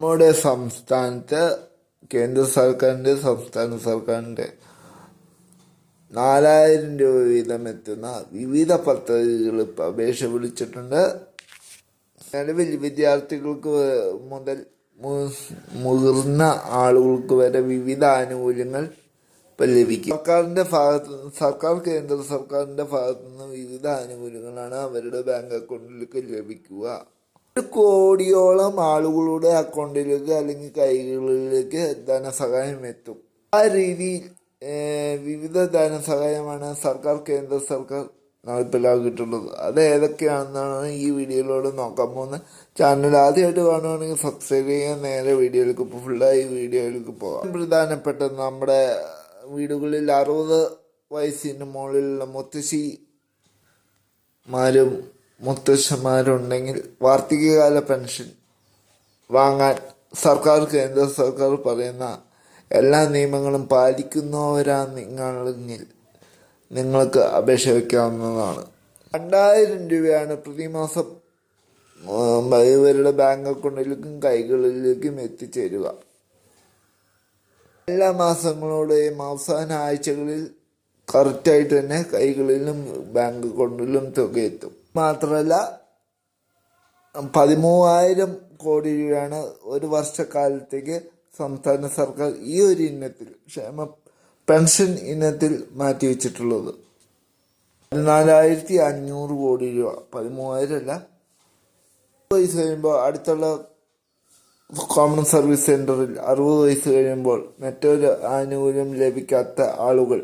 നമ്മുടെ സംസ്ഥാനത്ത് കേന്ദ്ര സർക്കാരിന്റെ സംസ്ഥാന സർക്കാരിന്റെ നാലായിരം രൂപ വീതം എത്തുന്ന വിവിധ പദ്ധതികൾ ഇപ്പോൾ അപേക്ഷ വിളിച്ചിട്ടുണ്ട്. നിലവിൽ വിദ്യാർത്ഥികൾക്ക് മുതൽ മുതിർന്ന ആളുകൾക്ക് വരെ വിവിധ ആനുകൂല്യങ്ങൾ ഇപ്പം ലഭിക്കും. സർക്കാരിന്റെ ഭാഗത്ത് സർക്കാർ കേന്ദ്ര സർക്കാരിന്റെ ഭാഗത്തു നിന്ന് വിവിധ ആനുകൂല്യങ്ങളാണ് അവരുടെ ബാങ്ക് അക്കൗണ്ടിലേക്ക് ലഭിക്കുക. ഒരു കോടിയോളം ആളുകളുടെ അക്കൗണ്ടിലേക്ക് അല്ലെങ്കിൽ കൈകളിലേക്ക് ധനസഹായം എത്തും. ആ രീതിയിൽ വിവിധ ധനസഹായമാണ് സർക്കാർ കേന്ദ്ര സർക്കാർ നടപ്പിലാക്കിയിട്ടുള്ളത്. അത് ഏതൊക്കെയാണെന്നാണ് ഈ വീഡിയോയിലൂടെ നോക്കാൻ പോകുന്നത്. ചാനൽ ആദ്യമായിട്ട് കാണുകയാണെങ്കിൽ സബ്സ്ക്രൈബ് ചെയ്യാൻ നേരെ വീഡിയോയിലേക്ക് ഫുള്ളായി വീഡിയോയിലേക്ക് പോകാം. പ്രധാനപ്പെട്ട നമ്മുടെ വീടുകളിൽ അറുപത് വയസ്സിന് മുകളിലുള്ള മുത്തശ്ശി മാരും മുത്തശ്ശന്മാരുണ്ടെങ്കിൽ വാർദ്ധക്യകാല പെൻഷൻ വാങ്ങാൻ സർക്കാർ കേന്ദ്ര സർക്കാർ പറയുന്ന എല്ലാ നിയമങ്ങളും പാലിക്കുന്നവരാ നിങ്ങളെങ്കിൽ നിങ്ങൾക്ക് അപേക്ഷ വയ്ക്കാവുന്നതാണ്. രണ്ടായിരം രൂപയാണ് പ്രതിമാസം ഇവരുടെ ബാങ്ക് അക്കൗണ്ടിലേക്കും കൈകളിലേക്കും എത്തിച്ചേരുക. എല്ലാ മാസങ്ങളുടെയും അവസാന ആഴ്ചകളിൽ കറക്റ്റായിട്ട് തന്നെ കൈകളിലും ബാങ്ക് അക്കൗണ്ടിലും തുക എത്തും മാത്രമല്ല പതിമൂവായിരം കോടി രൂപയാണ് ഒരു വർഷക്കാലത്തേക്ക് സംസ്ഥാന സർക്കാർ ഈ ഒരു ഇനത്തിൽ ക്ഷേമ പെൻഷൻ ഇനത്തിൽ മാറ്റിവെച്ചിട്ടുള്ളത്. പതിനാലായിരത്തി അഞ്ഞൂറ് കോടി രൂപ. പതിമൂവായിരം അല്ല വയസ്സ് കഴിയുമ്പോൾ അടുത്തുള്ള കോമൺ സർവീസ് സെന്ററിൽ അറുപത് വയസ്സ് കഴിയുമ്പോൾ മറ്റൊരു ആനുകൂല്യം ലഭിക്കാത്ത ആളുകൾ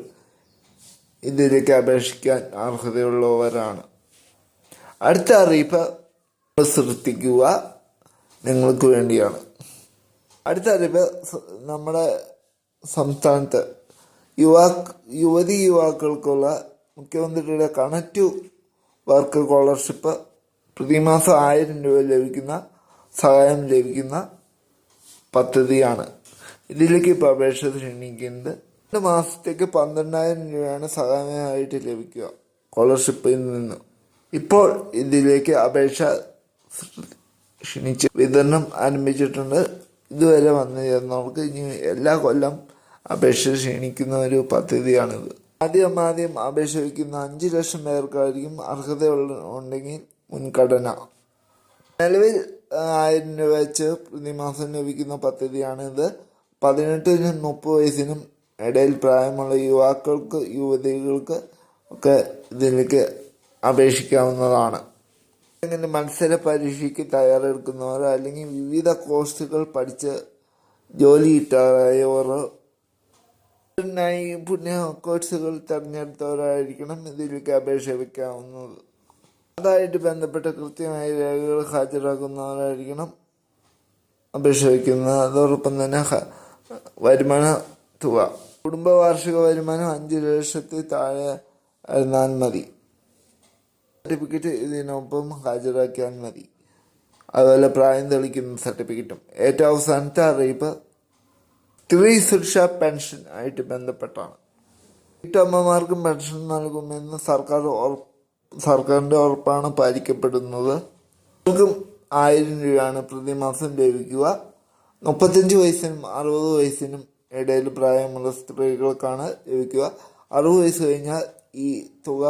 ഇതിലേക്ക് അപേക്ഷിക്കാൻ അർഹതയുള്ളവരാണ്. അടുത്ത അറിയിപ്പ് ശ്രദ്ധിക്കുക നിങ്ങൾക്ക് വേണ്ടിയാണ്. അടുത്ത അറിയിപ്പ് നമ്മുടെ സംസ്ഥാനത്ത് യുവാ യുവതി യുവാക്കൾക്കുള്ള മുഖ്യമന്ത്രിയുടെ കണക്റ്റു വർക്ക് സ്കോളർഷിപ്പ് പ്രതിമാസം ആയിരം രൂപ ലഭിക്കുന്ന സഹായം ലഭിക്കുന്ന പദ്ധതിയാണ്. ഇതിലേക്ക് ഇപ്പോൾ അപേക്ഷ ക്ഷണിക്കുന്നത് രണ്ട് മാസത്തേക്ക് പന്ത്രണ്ടായിരം രൂപയാണ് സഹായമായിട്ട് ലഭിക്കുക സ്കോളർഷിപ്പിൽ നിന്ന്. ഇപ്പോൾ ഇതിലേക്ക് അപേക്ഷ ക്ഷണിച്ച് വിതരണം ആരംഭിച്ചിട്ടുണ്ട്. ഇതുവരെ വന്നു നമുക്ക് ഇനി എല്ലാ കൊല്ലം അപേക്ഷ ക്ഷണിക്കുന്ന ഒരു പദ്ധതിയാണിത്. ആദ്യം ആദ്യം അപേക്ഷ വയ്ക്കുന്ന അഞ്ച് ലക്ഷം പേർക്കായിരിക്കും അർഹതയുള്ള ഉണ്ടെങ്കിൽ മുൻഗണന. നിലവിൽ ആയിരം രൂപ വെച്ച് പ്രതിമാസം ലഭിക്കുന്ന പദ്ധതിയാണിത്. പതിനെട്ടിനും മുപ്പത് വയസ്സിനും ഇടയിൽ പ്രായമുള്ള യുവാക്കൾക്ക് യുവതികൾക്ക് ഒക്കെ ഇതിലേക്ക് അപേക്ഷിക്കാവുന്നതാണ്. ഇങ്ങനെ മത്സര പരീക്ഷയ്ക്ക് തയ്യാറെടുക്കുന്നവർ അല്ലെങ്കിൽ വിവിധ കോഴ്സുകൾ പഠിച്ച് ജോലി കിട്ടാറായവർ നൈപുണ്യ കോഴ്സുകൾ തിരഞ്ഞെടുത്തവരായിരിക്കണം ഇതിലേക്ക് അപേക്ഷ വയ്ക്കാവുന്നത്. അതായിട്ട് ബന്ധപ്പെട്ട കൃത്യമായ രേഖകൾ ഹാജരാക്കുന്നവരായിരിക്കണം അപേക്ഷ വയ്ക്കുന്നത്. അതോടൊപ്പം തന്നെ വരുമാന തുക. കുടുംബ വാർഷിക വരുമാനം അഞ്ച് ലക്ഷത്തിൽ താഴെ ആയിരുന്നാൽ മതി. സർട്ടിഫിക്കറ്റ് ഇതിനൊപ്പം ഹാജരാക്കിയാൽ മതി. അതുപോലെ പ്രായം തെളിക്കുന്ന സർട്ടിഫിക്കറ്റും. ഏറ്റവും അവസാനത്തെ അറിയിപ്പ് സ്ത്രീ സുരക്ഷാ പെൻഷൻ ആയിട്ട് ബന്ധപ്പെട്ടാണ്. വീട്ടമ്മമാർക്കും പെൻഷൻ നൽകുമെന്ന് സർക്കാർ സർക്കാരിന്റെ ഉറപ്പാണ് പാലിക്കപ്പെടുന്നത്. അവർക്കും ആയിരം രൂപയാണ് പ്രതിമാസം ലഭിക്കുക. മുപ്പത്തഞ്ച് വയസ്സിനും അറുപത് വയസ്സിനും ഇടയിൽ പ്രായമുള്ള സ്ത്രീകൾക്കാണ് ലഭിക്കുക. അറുപത് വയസ്സ് കഴിഞ്ഞാൽ ഈ തുക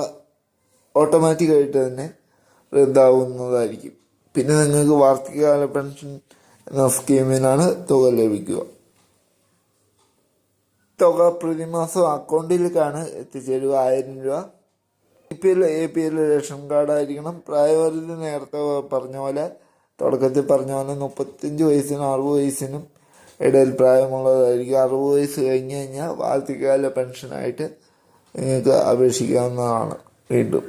ഓട്ടോമാറ്റിക്കായിട്ട് തന്നെ റദ്ദാവുന്നതായിരിക്കും. പിന്നെ നിങ്ങൾക്ക് വാർഷികകാല പെൻഷൻ എന്ന സ്കീമിനാണ് തുക ലഭിക്കുക. തുക പ്രതിമാസം അക്കൗണ്ടിലേക്കാണ് എത്തിച്ചേരുക. ആയിരം രൂപ. E P L A P L ration card ആയിരിക്കണം. പ്രായപരിധി നേരത്തെ പറഞ്ഞ പോലെ തുടക്കത്തിൽ പറഞ്ഞ പോലെ മുപ്പത്തഞ്ച് വയസ്സിനും അറുപത് വയസ്സിനും ഇടയിൽ പ്രായമുള്ളതായിരിക്കും. അറുപത് വയസ്സ് കഴിഞ്ഞ് കഴിഞ്ഞാൽ വാർദ്ധകാല പെൻഷനായിട്ട് നിങ്ങൾക്ക് അപേക്ഷിക്കാവുന്നതാണ് വീണ്ടും.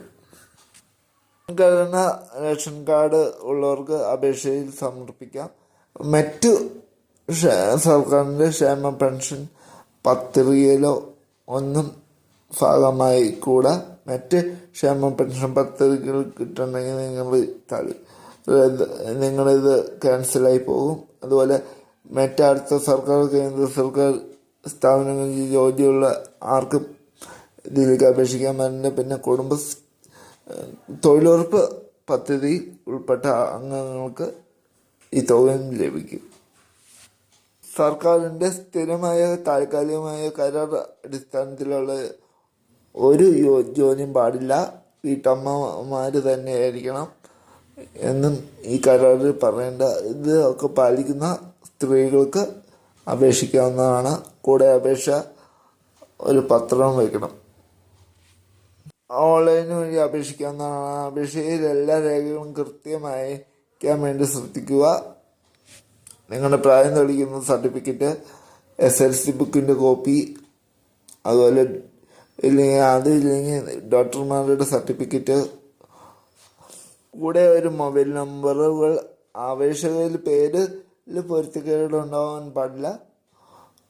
മുൻഗണന റേഷൻ കാർഡ് ഉള്ളവർക്ക് അപേക്ഷയിൽ സമർപ്പിക്കാം. മറ്റു സർക്കാരിന്റെ ക്ഷേമ പെൻഷൻ പത്രികയിലോ ഒന്നും ഭാഗമായി കൂടെ. മറ്റ് ക്ഷേമ പെൻഷൻ പദ്ധതികൾ കിട്ടണമെങ്കിൽ നിങ്ങൾ തള്ളി. നിങ്ങളിത് ക്യാൻസലായി പോകും. അതുപോലെ മറ്റടുത്ത സർക്കാർ കേന്ദ്ര സർക്കാർ സ്ഥാപനങ്ങളിൽ ജോലിയുള്ള ആർക്കും ഇതിലേക്ക് അപേക്ഷിക്കാൻ പറ്റില്ല പിന്നെ കുടുംബ തൊഴിലുറപ്പ് പദ്ധതി ഉൾപ്പെട്ട അംഗങ്ങൾക്ക് ഈ തുകയും ലഭിക്കും. സർക്കാരിന്റെ സ്ഥിരമായ താൽക്കാലികമായ കരാർ അടിസ്ഥാനത്തിലുള്ള ഒരു ജോലിയും പാടില്ല. വീട്ടമ്മമാർ തന്നെ ആയിരിക്കണം എന്നും ഈ കരാറിൽ പറയേണ്ട. ഇത് ഒക്കെ പാലിക്കുന്ന സ്ത്രീകൾക്ക് അപേക്ഷിക്കാവുന്നതാണ്. കൂടെ അപേക്ഷ ഒരു പത്രം വയ്ക്കണം. ഓൺലൈൻ വഴി അപേക്ഷിക്കാവുന്നതാണ്. അപേക്ഷയിൽ എല്ലാ രേഖകളും കൃത്യമായി വയ്ക്കാൻ വേണ്ടി ശ്രദ്ധിക്കുക. നിങ്ങളുടെ പ്രായം തെളിയിക്കുന്ന സർട്ടിഫിക്കറ്റ് എസ് എൽ സി ബുക്കിന്റെ കോപ്പി അതുപോലെ ഇല്ലെങ്കിൽ അത് ഇല്ലെങ്കിൽ ഡോക്ടർമാരുടെ സർട്ടിഫിക്കറ്റ് കൂടെ ഒരു മൊബൈൽ നമ്പറുകൾ അപേക്ഷകയിൽ പേരിൽ പൊരുത്തക്കേടുണ്ടാവാൻ പാടില്ല.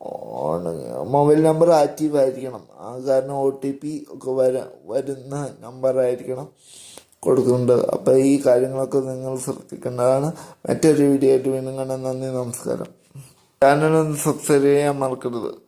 ഓൺ- മൊബൈൽ നമ്പർ ആക്റ്റീവ് ആയിരിക്കണം. ആ കാരണം ഒ ടി പി ഒക്കെ വര വരുന്ന നമ്പർ ആയിരിക്കണം കൊടുക്കുന്നുണ്ട് അപ്പോൾ ഈ കാര്യങ്ങളൊക്കെ നിങ്ങൾ ശ്രദ്ധിക്കേണ്ടതാണ്. മറ്റൊരു വീഡിയോ ആയിട്ട് വീണ്ടും കാണാൻ നന്ദി നമസ്കാരം. ചാനൽ ഒന്ന് സബ്സ്ക്രൈബ് ചെയ്യാൻ മറക്കരുത്.